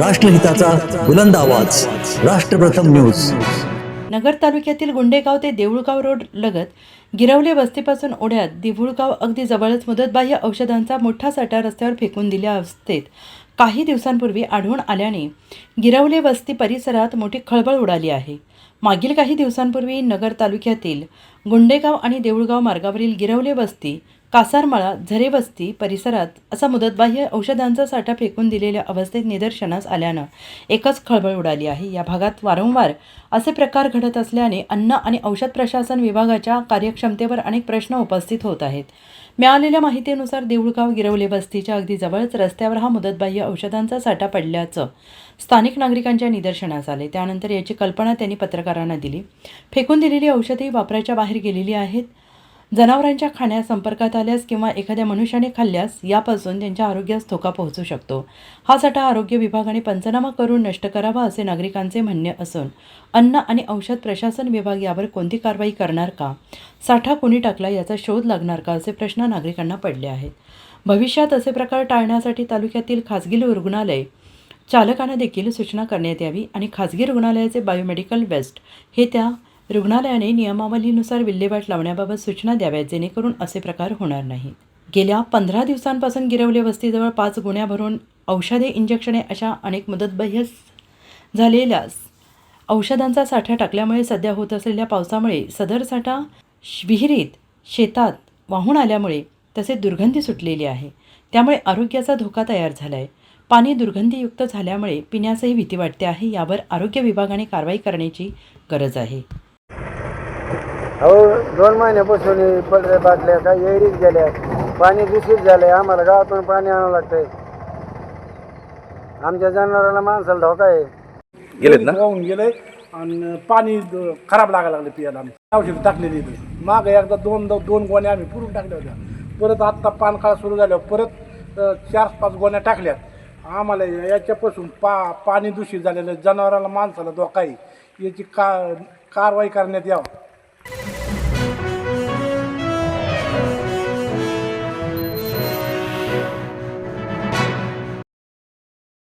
राष्ट्रहिताचा बुलंद आवाज. राष्ट्रप्रथम न्यूज. नगर तालुक्यातील गुंडेगाव ते देऊळगाव रोड लगत गिरवले वस्तीपासून ओढ्यात देऊळगाव अगदी जवळच मुदतबाह्य औषधांचा मोठा साठा रस्त्यावर फेकून दिल्या अवस्थेत काही दिवसांपूर्वी आढळून आल्याने गिरवले वस्ती परिसरात मोठी खळबळ उडाली आहे. मागील काही दिवसांपूर्वी नगर तालुक्यातील गुंडेगाव आणि देऊळगाव मार्गावरील गिरवले वस्ती कासारमाळा झरेवस्ती परिसरात असा मुदतबाह्य औषधांचा साठा फेकून दिलेल्या अवस्थेत निदर्शनास आल्यानं एकच खळबळ उडाली आहे. या भागात वारंवार असे प्रकार घडत असल्याने अन्न आणि औषध प्रशासन विभागाच्या कार्यक्षमतेवर अनेक प्रश्न उपस्थित होत आहेत. मिळालेल्या माहितीनुसार देऊळगाव गिरवले वस्तीच्या अगदी जवळच रस्त्यावर हा मुदतबाह्य औषधांचा साठा पडल्याचं स्थानिक नागरिकांच्या निदर्शनास आले. त्यानंतर याची कल्पना त्यांनी पत्रकारांना दिली. फेकून दिलेली औषधे वापराच्या बाहेर गेलेली आहेत. जनावरांच्या खाण्यास संपर्कात आल्यास किंवा एखाद्या मनुष्याने खाल्ल्यास यापासून त्यांच्या आरोग्यास धोका पोहोचू शकतो. हा साठा आरोग्य विभागाने पंचनामा करून नष्ट करावा असे नागरिकांचे म्हणणे असून अन्न आणि औषध प्रशासन विभाग यावर कोणती कारवाई करणार का? साठा कोणी टाकला याचा शोध लागणार का? असे प्रश्न नागरिकांना पडले आहेत. भविष्यात असे प्रकार टाळण्यासाठी तालुक्यातील खासगी रुग्णालय चालकांना देखील सूचना करण्यात यावी आणि खाजगी रुग्णालयाचे बायोमेडिकल वेस्ट हे त्या रुग्णालयाने नियमावलीनुसार विल्हेवाट लावण्याबाबत सूचना द्याव्यात जेणेकरून असे प्रकार होणार नाहीत. गेल्या पंधरा दिवसांपासून गिरवले वस्तीजवळ पाच गुण्या भरून औषधे इंजेक्शने अशा अनेक मुदतबाह्य झालेल्या औषधांचा साठा टाकल्यामुळे सध्या होत असलेल्या पावसामुळे सदर साठा विहिरीत शेतात वाहून आल्यामुळे तसेच दुर्गंधी सुटलेली आहे. त्यामुळे आरोग्याचा धोका तयार झाला आहे पाणी दुर्गंधीयुक्त झाल्यामुळे पिण्यासही भीती वाटते आहे. यावर आरोग्य विभागाने कारवाई करण्याची गरज आहे. अहो दोन महिन्यापासून हे पडले बाटल्या काही एरीत गेल्या. पाणी दूषित झालंय आम्हाला गावातून पाणी आणावं लागतंय. आमच्या जनावराला माणसाला धोका आहे. गेलेत ना? वाहून गेलंय आणि पाणी द- खराब लागायला लागलं पियाला आम्ही औषध टाकलेली इथे माग एकदा दोन दोन गोण्या आम्ही पुरून टाकल्या होत्या. परत आत्ता पानकाळ सुरू झाल्यावर परत अ, चार पाच गोण्या टाकल्यात आम्हाला याच्यापासून पा पाणी दूषित झालेलं आहे. जनावराला माणसाला धोका आहे. याची का कारवाई करण्यात यावं.